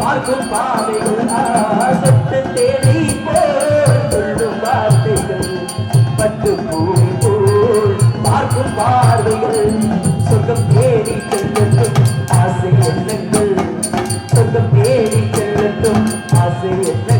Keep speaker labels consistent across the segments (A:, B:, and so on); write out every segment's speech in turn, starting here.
A: பார்க்கும் பாதைகள் சொட்டு தேடி I see it.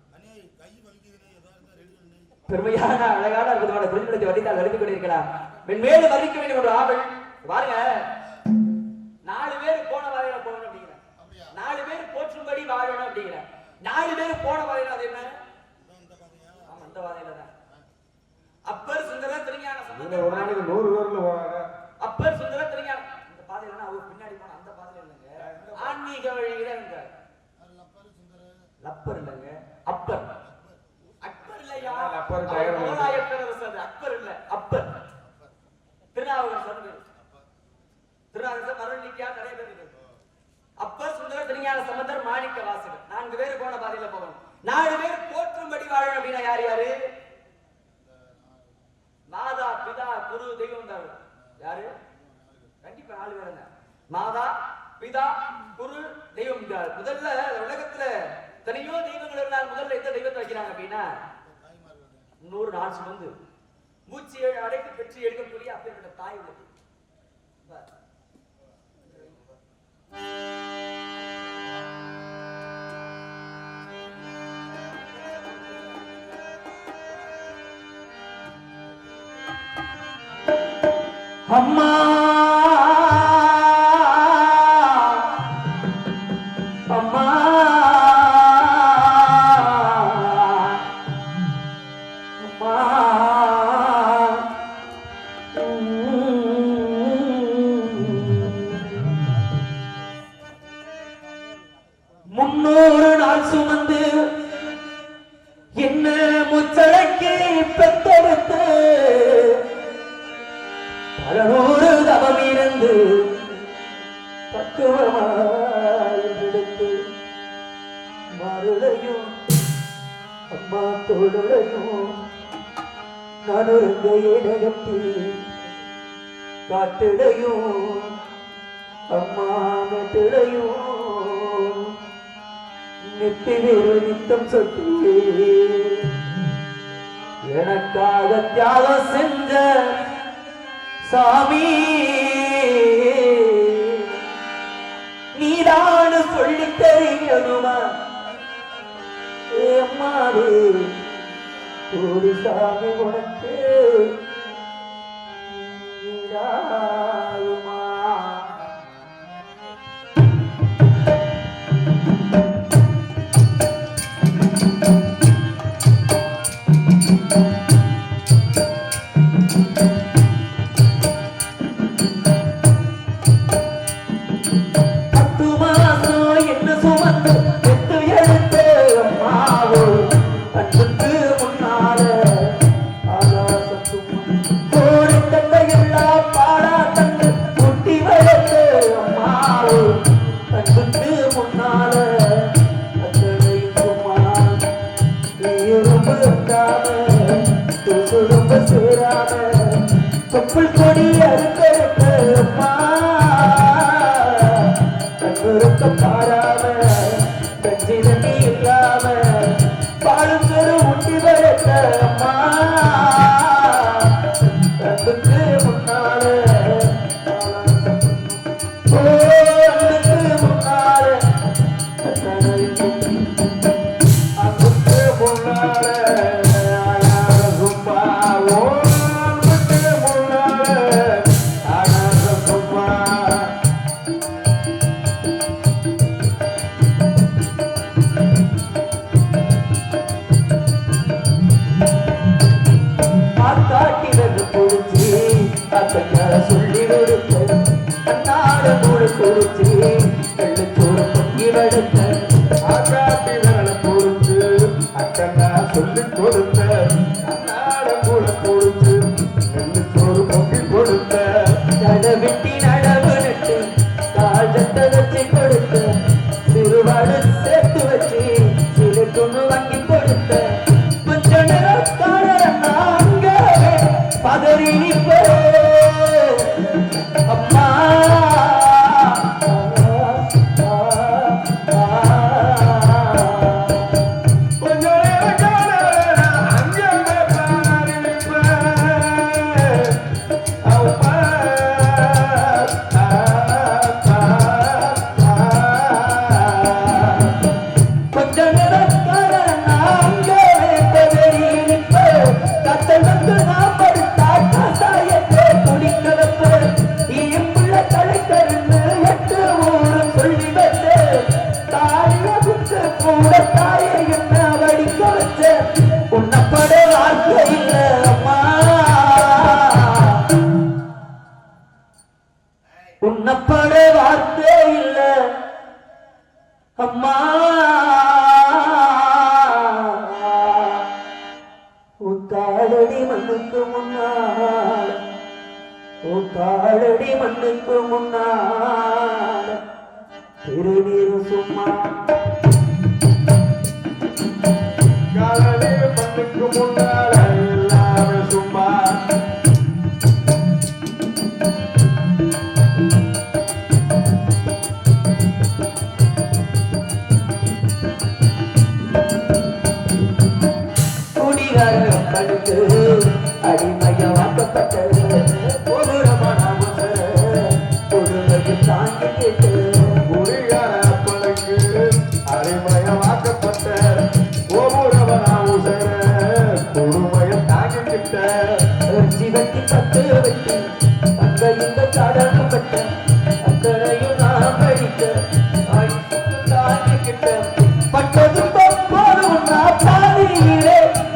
A: குறிப்பிடத்தை வடித்தால் அறிந்து கொண்டிருக்கலாம். மென்மேலும் வர்ணிக்க வேண்டும் ஒரு ஆவல். பாருங்க. நாலு பேர் போன வரையில போகணும் அப்படிங்கிற. நாலு பேர் போற்றும்படி வாழணும் அப்படிங்கிற. நாலு பேர் போன வரையில அது என்ன? ஆமா இந்த வரையில தான். அப்பர் சுந்தர திருஞான
B: நாளைக்கு நூறு பேர்ல போறாங்க
A: அப்பர் சுந்தர திருஞான. இந்த பாதையில அவர் பின்னாடி போன அந்த பாதையில இல்லைங்க. ஆன்மீக வழியில இருங்க லப்பர் இல்லைங்க. அப்பர். அது. அக்பர் இல்ல. அப்பர். திருநாவுக்கரசர் சொன்னது திருநாவுக்கரசர் மருளிக்கா நிறைய பேர் இருக்கு அப்பர் சுந்தர திருஞான சம்பந்தர் மாணிக்க வாசகர் நான்கு பேர் போன பாதையில போகணும். நாலு பேர் போற்றும்படி வாழணும் அப்படின்னா யார் யாரு? மாதா பிதா குரு தெய்வம் தான் யாரு? கண்டிப்பா நாலு பேர் தான் மாதா பிதா குரு தெய்வம். முதல்ல உலகத்துல எத்தனையோ தெய்வங்கள் இருந்தால் முதல்ல எந்த தெய்வத்தை வைக்கிறாங்க அப்படின்னா நூறு நாள் சுமந்து மூச்சு ஏழு அடைக்கு பெற்று எடுக்கக்கூடிய அப்பேற்பட்ட தாய் உள்ளது அம்மா! இருந்து பக்குவமாய் விடுத்து மருளையும் அம்மா தோளுடையும் நடுங்க இடையத்தி காட்டிடையும் அம்மா மெட்டிடையும் நெத்தி நித்தம் சொத்தி எனக்காக தியாகம் செஞ்ச சாமி சொல்லி தெரியணுமா? ஏம்மாடு ஒரு சாமி உனக்கு. பாரா. மண்ணுக்கு முன்னால். உன் காலடி மண்ணுக்கு முன்னால். திருநீர் சும்மா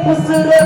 A: Usura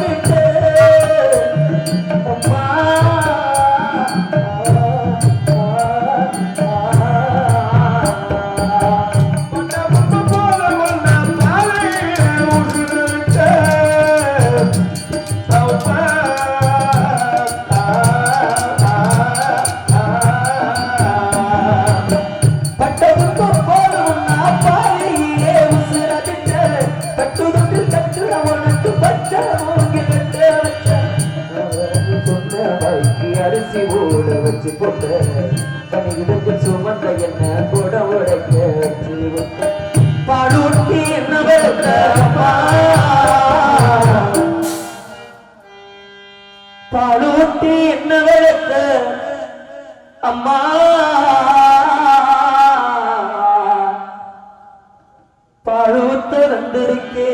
A: பாழோ திறந்திருக்கே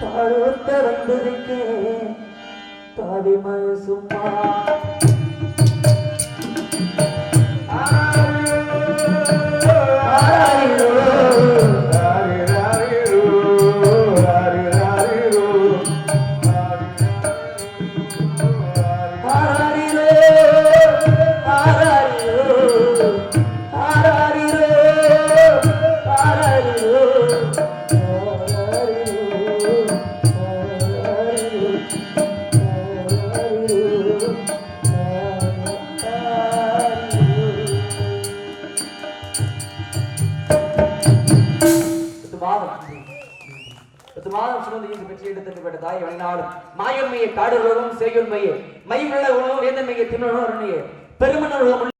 A: பாழோ திறந்திருக்கே பாவி மனசுமா மாதம் சுமந்து இன்று பெற்று பெற்ற தாய் வழினாலும் மாயன்மையை காடுகளும் செய்யுண்மையே மையுள்ள உணவு வேந்தன்மையை தின்னுணர்வு பெருமண